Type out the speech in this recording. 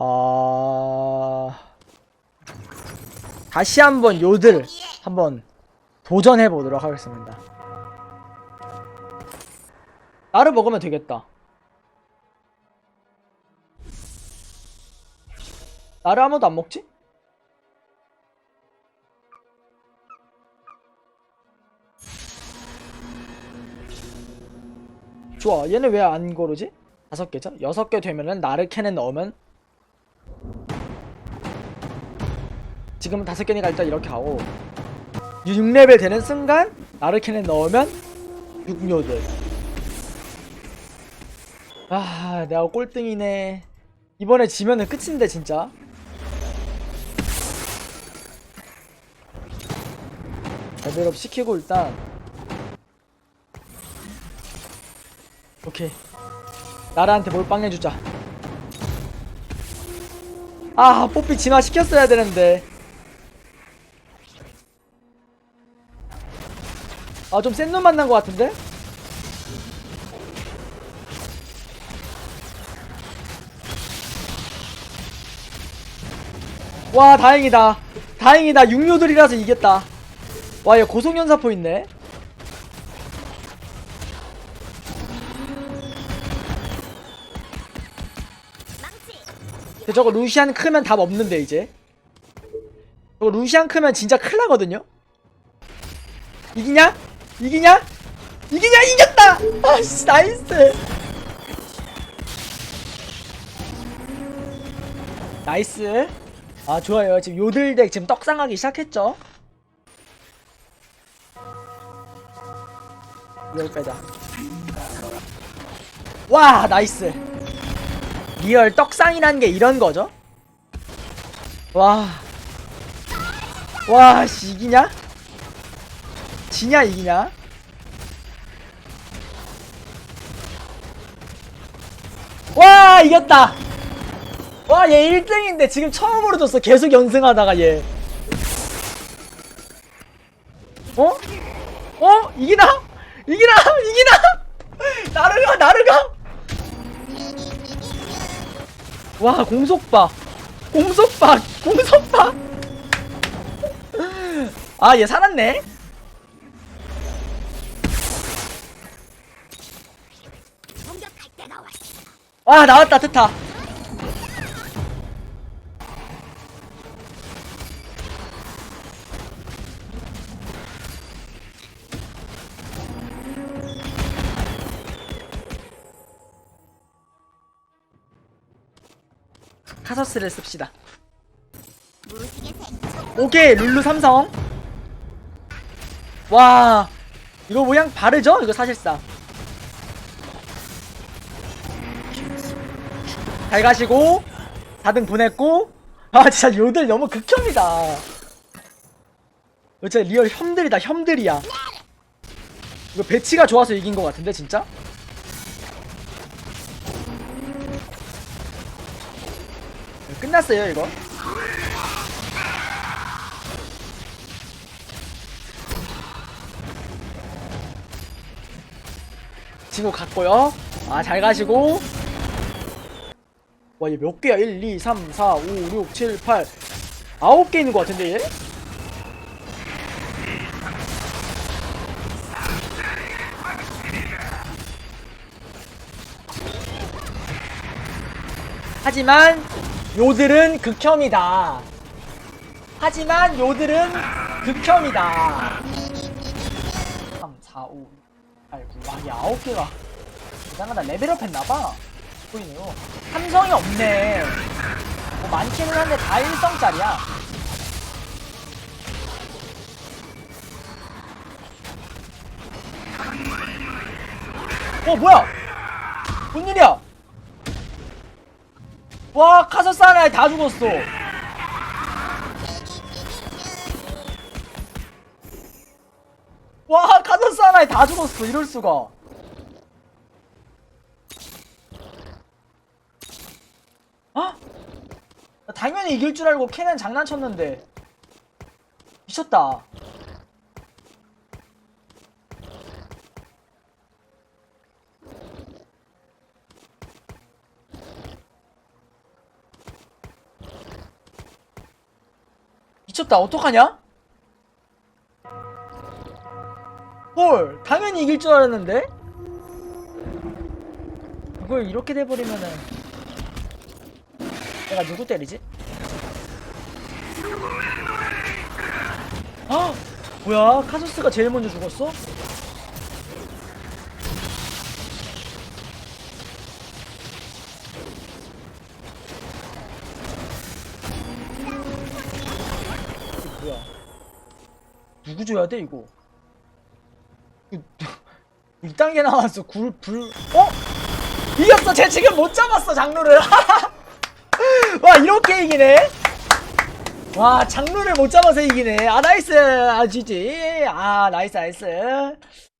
아 다시 한번 요들 한번 도전해 보도록 하겠습니다. 나를 먹으면 되겠다. 나를 아무도 안 먹지? 좋아 얘는 왜 안 고르지? 다섯 개죠? 여섯 개 되면은 나를 캔에 넣으면 지금은 다섯 개니까 일단 이렇게 하고 6레벨 되는 순간 캔에 넣으면 6묘들. 아 내가 꼴등이네. 이번에 지면은 끝인데 진짜. 레벨업 시키고 일단. 오케이. 나라한테 몰빵 해주자. 아 뽀삐 진화 시켰어야 되는데 아 좀 센 놈 만난 것 같은데? 와 다행이다. 다행이다. 육료들이라서 이겼다. 와얘 고속연사포 있네. 근데 저거 루시안 크면 답 없는데 이제. 저거 루시안 크면 진짜 큰일 나거든요? 이기냐? 이기냐? 이기냐? 이겼다! 아씨 나이스 나이스 아 좋아요 지금 요들덱 지금 떡상하기 시작했죠 이걸 빼자 와 나이스 리얼 떡상이라는 게 이런 거죠? 와. 와, 씨, 이기냐? 지냐, 이기냐? 와, 이겼다! 와, 얘 1등인데 지금 처음으로 졌어. 계속 연승하다가 얘. 어? 어? 이기나? 이기나? 이기나? 나르가, 나르가? 와 공속바 공속바 공속바 아얘 살았네 와 나왔다 트타 카서스를 씁시다. 오케이 룰루 삼성. 와 이거 모양 바르죠? 이거 사실상 잘 가시고 4등 보냈고. 아 진짜 요들 너무 극혐이다. 진짜 리얼 혐들이다 혐들이야. 이거 배치가 좋아서 이긴 것 같은데 진짜? 끝났어요 이거? 친구 갔고요. 아, 잘 가시고. 와, 얘 몇 개야? 1, 2, 3, 4, 5, 6, 7, 8. 아홉 개 있는 것 같은데, 얘? 하지만, 요들은 극혐이다. 하지만, 요들은 극혐이다. 3, 4, 5, 8, 9. 와, 이 아홉 개가 대단하다. 레벨업 했나봐. 보이네요. 삼성이 없네. 뭐 많기는 한데 다 1성짜리야. 어, 뭐야? 뭔 일이야? 와, 카서스 하나에 다 죽었어. 와, 카서스 하나에 다 죽었어. 이럴 수가. 당연히 이길 줄 알고 캐는 장난쳤는데. 미쳤다. 미쳤다. 어떡하냐? 헐 당연히 이길 줄 알았는데? 그걸 이렇게 돼버리면은. 내가 누구 때리지? 아! 뭐야? 카소스가 제일 먼저 죽었어? 뭐야? 누구 줘야 돼 이거? 이딴 게 나왔어. 굴, 불, 어? 이겼어! 쟤 지금 못 잡았어 장르를 와 이렇게 이기네. 와 장르를 못 잡아서 이기네. 아 나이스 아 지지. 아 나이스 나이스